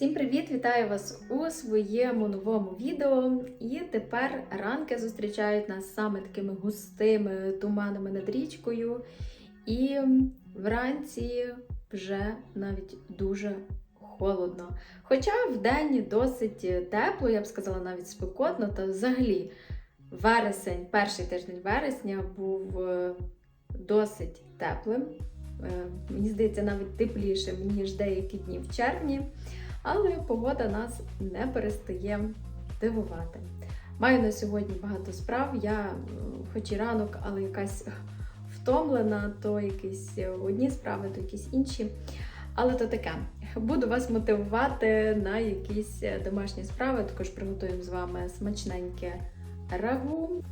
Всім привіт! Вітаю вас у своєму новому відео. І тепер ранки зустрічають нас саме такими густими туманами над річкою. І вранці вже навіть дуже холодно. Хоча в день досить тепло, я б сказала, навіть спекотно, та взагалі вересень, перший тиждень вересня був е, досить теплим. Е, Мені здається, навіть теплішим, ніж деякі дні в червні. Але погода нас не перестає дивувати. Маю на сьогодні багато справ. Я, е, хоч і ранок, але якась втомлена, то якісь одні справи, то якісь інші. Але то таке. Буду вас мотивувати на якісь домашні справи. Також приготуємо з вами смачненьке рагу.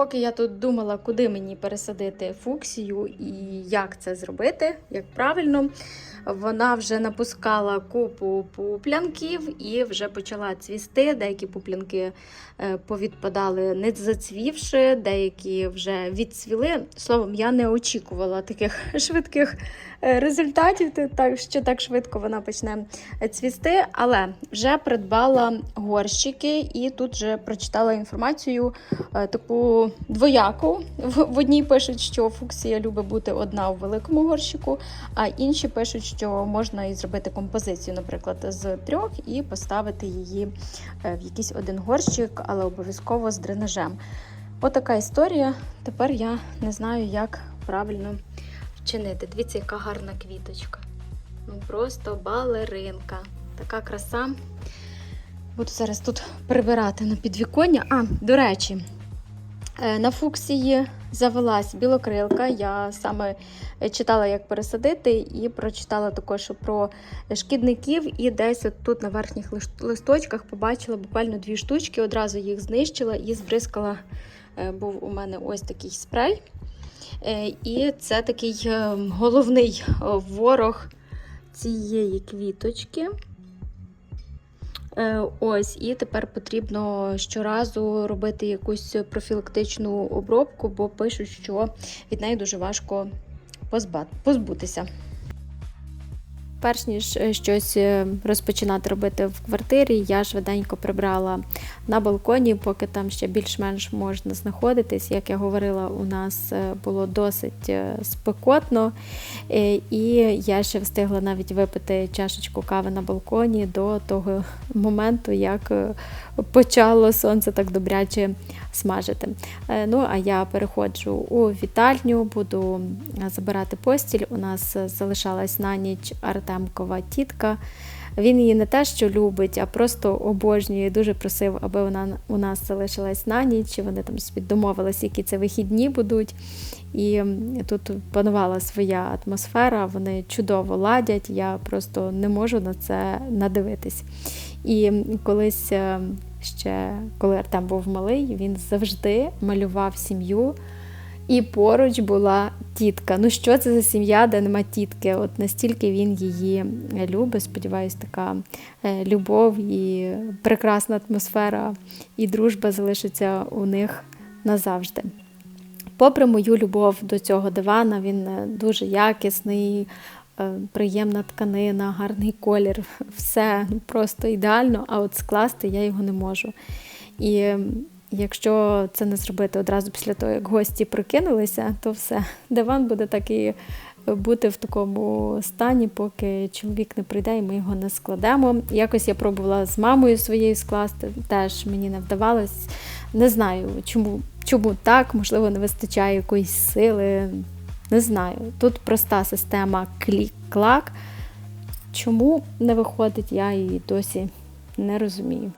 Поки я тут думала, куди мені пересадити фуксію і як це зробити, як правильно, вона вже напускала купу пуплянків і вже почала цвісти. Деякі пуплянки е, повідпадали, не зацвівши, деякі вже відцвіли. Словом, я не очікувала таких швидких результатів, так що так швидко вона почне цвісти. Але вже придбала горщики, і тут вже прочитала інформацію е, таку двояку. В одній пишуть, що фуксія любить бути одна у великому горщику, а інші пишуть, що можна і зробити композицію, наприклад, з трьох і поставити її в якийсь один горщик, але обов'язково з дренажем. Отака історія. Тепер я не знаю, як правильно вчинити. Дивіться, яка гарна квіточка. Ну просто балеринка. Така краса. Буду зараз тут прибирати на підвіконня. А, до речі, на фуксії завелась білокрилка. Я саме читала, як пересадити, і прочитала також про шкідників. І десь от тут на верхніх листочках побачила буквально дві штучки, одразу їх знищила і збризкала. Був у мене ось такий спрей. І це такий головний ворог цієї квіточки. Ось, і тепер потрібно щоразу робити якусь профілактичну обробку, бо пишуть, що від неї дуже важко позбутися. Перш ніж щось розпочинати робити в квартирі, я швиденько прибрала на балконі, поки там ще більш-менш можна знаходитись. Як я говорила, у нас було досить спекотно, і я ще встигла навіть випити чашечку кави на балконі до того моменту, як почало сонце так добряче смажити. Ну, а я переходжу у вітальню, буду забирати постіль. У нас залишалась на ніч Артемкова тітка. Він її не те, що любить, а просто обожнює. Дуже просив, аби вона у нас залишилась на ніч. Вони там собі домовилися, які це вихідні будуть. І тут панувала своя атмосфера, вони чудово ладять. Я просто не можу на це надивитись. І колись ще, коли Артем був малий, він завжди малював сім'ю. І поруч була тітка. Ну, що це за сім'я, де нема тітки? От настільки він її любить. Сподіваюсь, така любов і прекрасна атмосфера і дружба залишиться у них назавжди. Попри мою любов до цього дивана, він дуже якісний, приємна тканина, гарний колір, все просто ідеально, а от скласти я його не можу. І Якщо це не зробити одразу після того, як гості прикинулися, то все, диван буде так і бути в такому стані, поки чоловік не прийде і ми його не складемо. Якось я пробувала з мамою своєю скласти, теж мені не вдавалось. Не знаю, чому, чому так, можливо, не вистачає якоїсь сили. Не знаю. Тут проста система клік-клак. Чому не виходить, я її досі не розумію.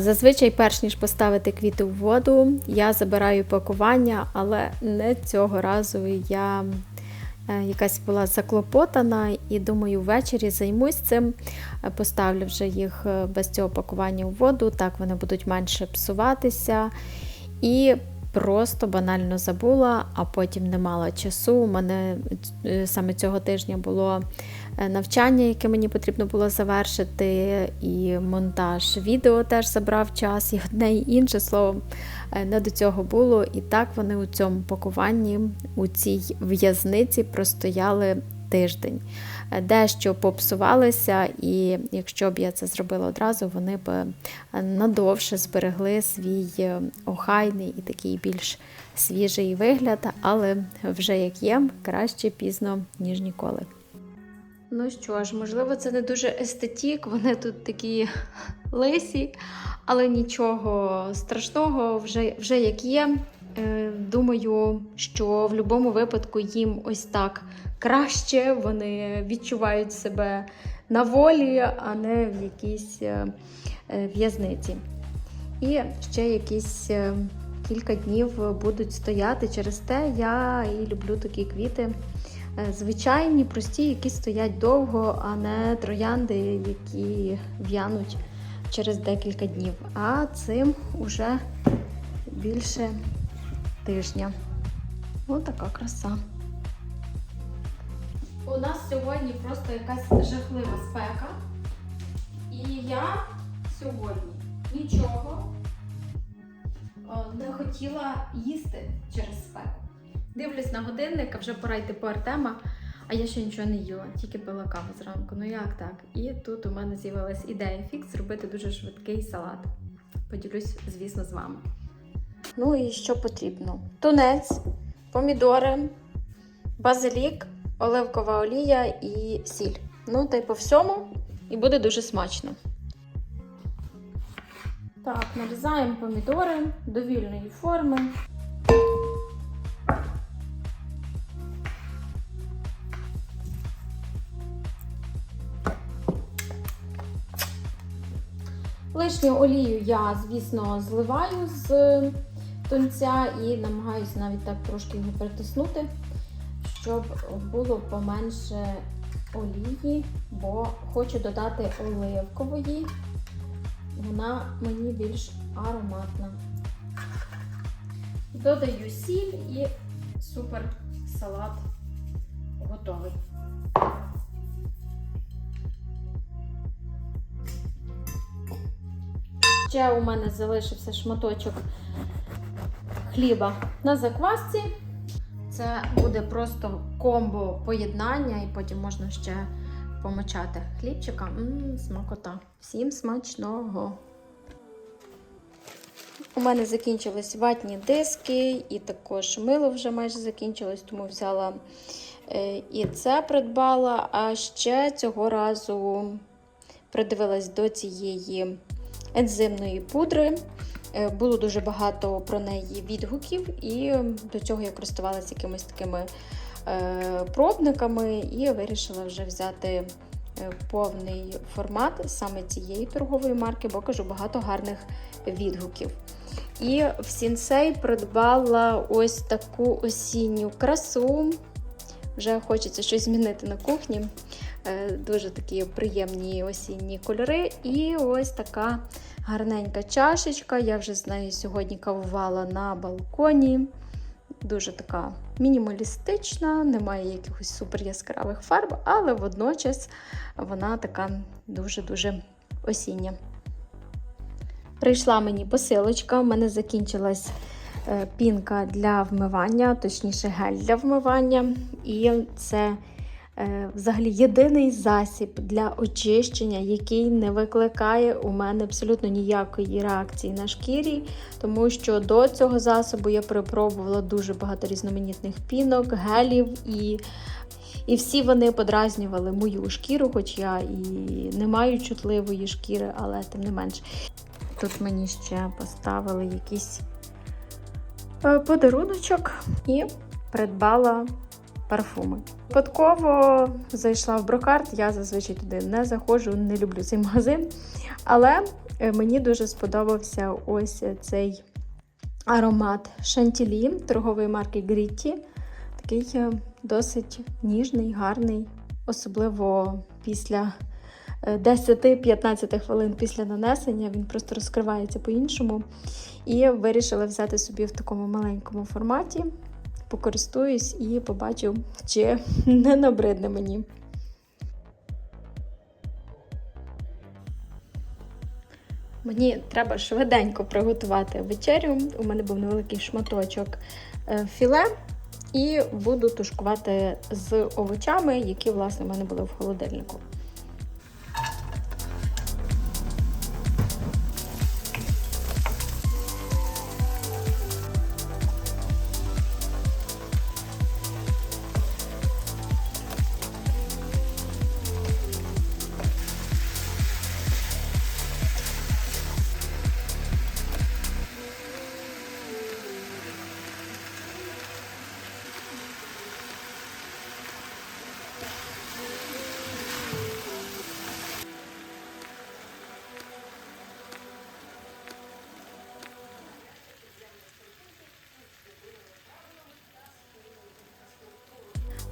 Зазвичай, перш ніж поставити квіти в воду, я забираю пакування, але не цього разу я е, якась була заклопотана і думаю, ввечері займусь цим, Е, поставлю вже їх е, без цього пакування у воду, так вони будуть менше псуватися. І просто банально забула, а потім не мала часу. У мене саме цього тижня було навчання, яке мені потрібно було завершити, і монтаж відео теж забрав час, і одне і інше словом е, не до цього було. І так вони у цьому пакуванні, у цій в'язниці простояли тиждень. Е, Дещо попсувалися, і якщо б я це зробила одразу, вони б е, надовше зберегли свій е, охайний і такий більш свіжий вигляд, але вже як є, краще пізно, ніж ніколи. Ну що ж, можливо, це не дуже естетік, вони тут такі лисі, але нічого страшного, вже, вже як є. Е, Думаю, що в будь-якому випадку їм ось так краще, вони відчувають себе на волі, а не в якійсь е, е, в'язниці. І ще якісь кілька днів будуть стояти. Через те я і люблю такі квіти. Е, Звичайні, прості, які стоять довго, а не троянди, які в'януть через декілька днів. А цим уже більше тижня. Ось така краса. У нас сьогодні просто якась жахлива спека. І я сьогодні нічого е, не хотіла їсти через спеку. Дивлюсь на годинник, а вже пора йти по Артема, а я ще нічого не їла, тільки пила каву зранку. Ну як так? І тут у мене з'явилась ідея фікс зробити дуже швидкий салат. Поділюсь, звісно, з вами. Ну і що потрібно? Тунець, помідори, базилік, оливкова олія і сіль. Ну, та й по всьому, і буде дуже смачно. Так, нарізаємо помідори довільної форми. Лишню олію я, звісно, зливаю з тунця і намагаюся навіть так трошки його притиснути, щоб було поменше олії, бо хочу додати оливкової. Вона мені більш ароматна. Додаю сіль і супер салат готовий. Ще у мене залишився шматочок хліба на заквасці. Це буде просто комбо поєднання, і потім можна ще помочати хлібчика. Ммм, смакота. Всім смачного! У мене закінчились ватні диски, і також мило вже майже закінчилось, тому взяла е, і це придбала. А ще цього разу придивилась до цієї ензимної пудри. Е, Було дуже багато про неї відгуків, і до цього я користувалася якимись такими е, пробниками і вирішила вже взяти е, повний формат саме цієї торгової марки, бо кажу багато гарних відгуків. І в Сінсей придбала ось таку осінню красу. Вже хочеться щось змінити на кухні. Е, Дуже такі приємні осінні кольори. І ось така гарненька чашечка. Я вже з нею сьогодні кавувала на балконі. Дуже така мінімалістична, немає якихось супер яскравих фарб, але водночас вона така дуже-дуже осіння. Прийшла мені посилочка, у мене закінчилась е, пінка для вмивання, точніше гель для вмивання. І це взагалі єдиний засіб для очищення, який не викликає у мене абсолютно ніякої реакції на шкірі, тому що до цього засобу я перепробувала дуже багато різноманітних пінок, гелів і. І всі вони подразнювали мою шкіру, хоч я і не маю чутливої шкіри, але тим не менш. Тут мені ще поставили якийсь е, подаруночок і придбала парфуми. Випадково зайшла в брокарт, я зазвичай туди не заходжу, не люблю цей магазин. Але е, мені дуже сподобався ось цей аромат Шантілі торгової марки Грітті. Такий е, досить ніжний, гарний, особливо після 10-15 хвилин після нанесення він просто розкривається по-іншому. І вирішила взяти собі в такому маленькому форматі, покористуюсь і побачу, чи не набридне мені. Мені треба швиденько приготувати вечерю. У мене був невеликий шматочок е, філе, і буду тушкувати з овочами, які, власне, в мене були в холодильнику.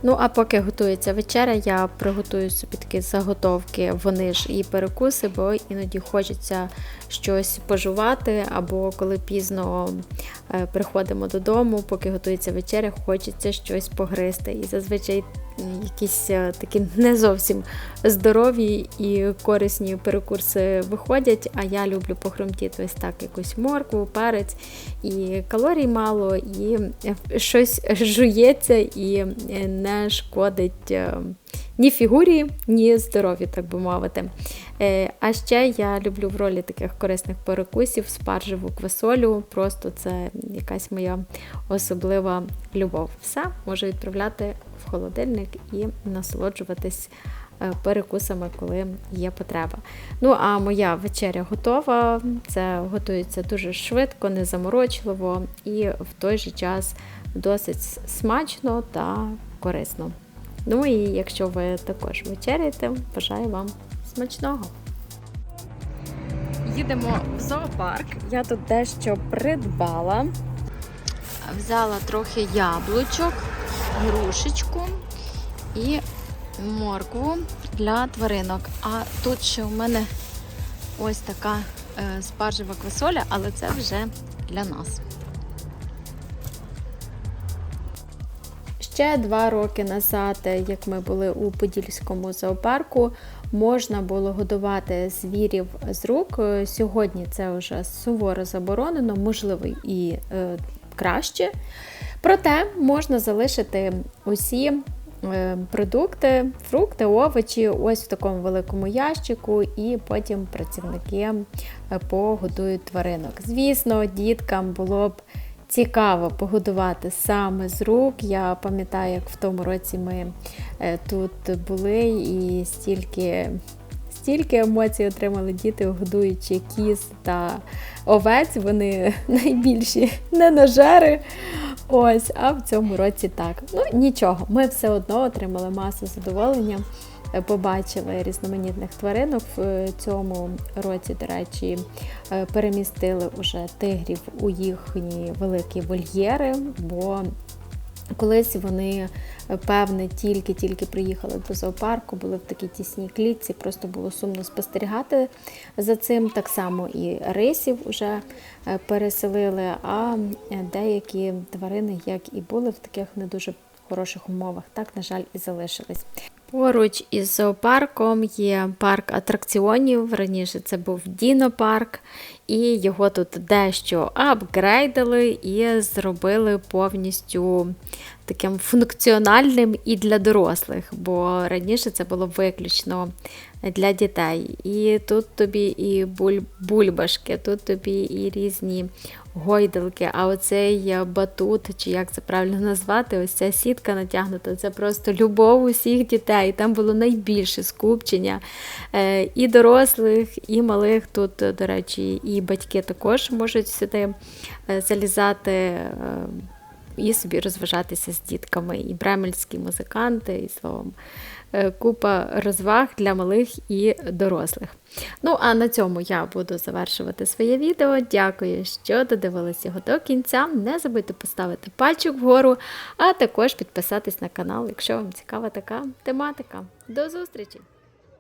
Ну, а поки готується вечеря, я приготую собі такі заготовки, вони ж і перекуси, бо іноді хочеться щось пожувати, або коли пізно е, приходимо додому, поки готується вечеря, хочеться щось погризти. І зазвичай якісь е, такі не зовсім здорові і корисні перекурси виходять, а я люблю похромтіти ось так якусь моркву, перець, і калорій мало, і щось жується і не шкодить ні фігурі, ні здоров'ю, так би мовити. Е, а ще я люблю в ролі таких корисних перекусів спаржеву квасолю. Просто це якась моя особлива любов. Все, можу відправляти в холодильник і насолоджуватись е, перекусами, коли є потреба. Ну, а моя вечеря готова. Це готується дуже швидко, незаморочливо і в той же час досить смачно та корисно. Ну і якщо ви також вечеряєте, бажаю вам смачного! Їдемо в зоопарк. Я тут дещо придбала. Взяла трохи яблучок, грушечку і моркву для тваринок. А тут ще у мене ось така е, спаржева квасоля, але це вже для нас. Ще два роки назад, як ми були у Подільському зоопарку, можна було годувати звірів з рук. Сьогодні це вже суворо заборонено, можливо, і е, краще. Проте можна залишити усі е, продукти, фрукти, овочі ось в такому великому ящику, і потім працівники е, погодують тваринок. Звісно, діткам було б цікаво погодувати саме з рук. Я пам'ятаю, як в тому році ми тут були і стільки стільки емоцій отримали діти, годуючи кіз та овець. Вони найбільші ненажери. Ось, а в цьому році так. Ну нічого, ми все одно отримали масу задоволення. Е, Побачили різноманітних тваринок в цьому році, до речі, е, перемістили уже тигрів у їхні великі вольєри, бо Колись вони, е, певне, тільки-тільки приїхали до зоопарку, були в такій тісній клітці, просто було сумно спостерігати за цим. Так само і рисів вже е, переселили, а е, деякі тварини, як і були в таких не дуже хороших умовах, так, на жаль, і залишились. Поруч із зоопарком є парк атракціонів. Раніше це був Дінопарк, і його тут дещо апгрейдили і зробили повністю таким функціональним і для дорослих, бо раніше це було виключно для дітей. І тут тобі і буль, бульбашки, тут тобі і різні гойдалки, а оцей батут, чи як це правильно назвати, ось ця сітка натягнута, це просто любов усіх дітей. Там було найбільше скупчення е, і дорослих, і малих. Тут, до речі, і батьки також можуть сюди е, залізати. е, І собі розважатися з дітками, і бремельські музиканти, і словом, е, купа розваг для малих і дорослих. Ну, а на цьому я буду завершувати своє відео. Дякую, що додивились його до кінця. Не забудьте поставити пальчик вгору, а також підписатись на канал, якщо вам цікава така тематика. До зустрічі!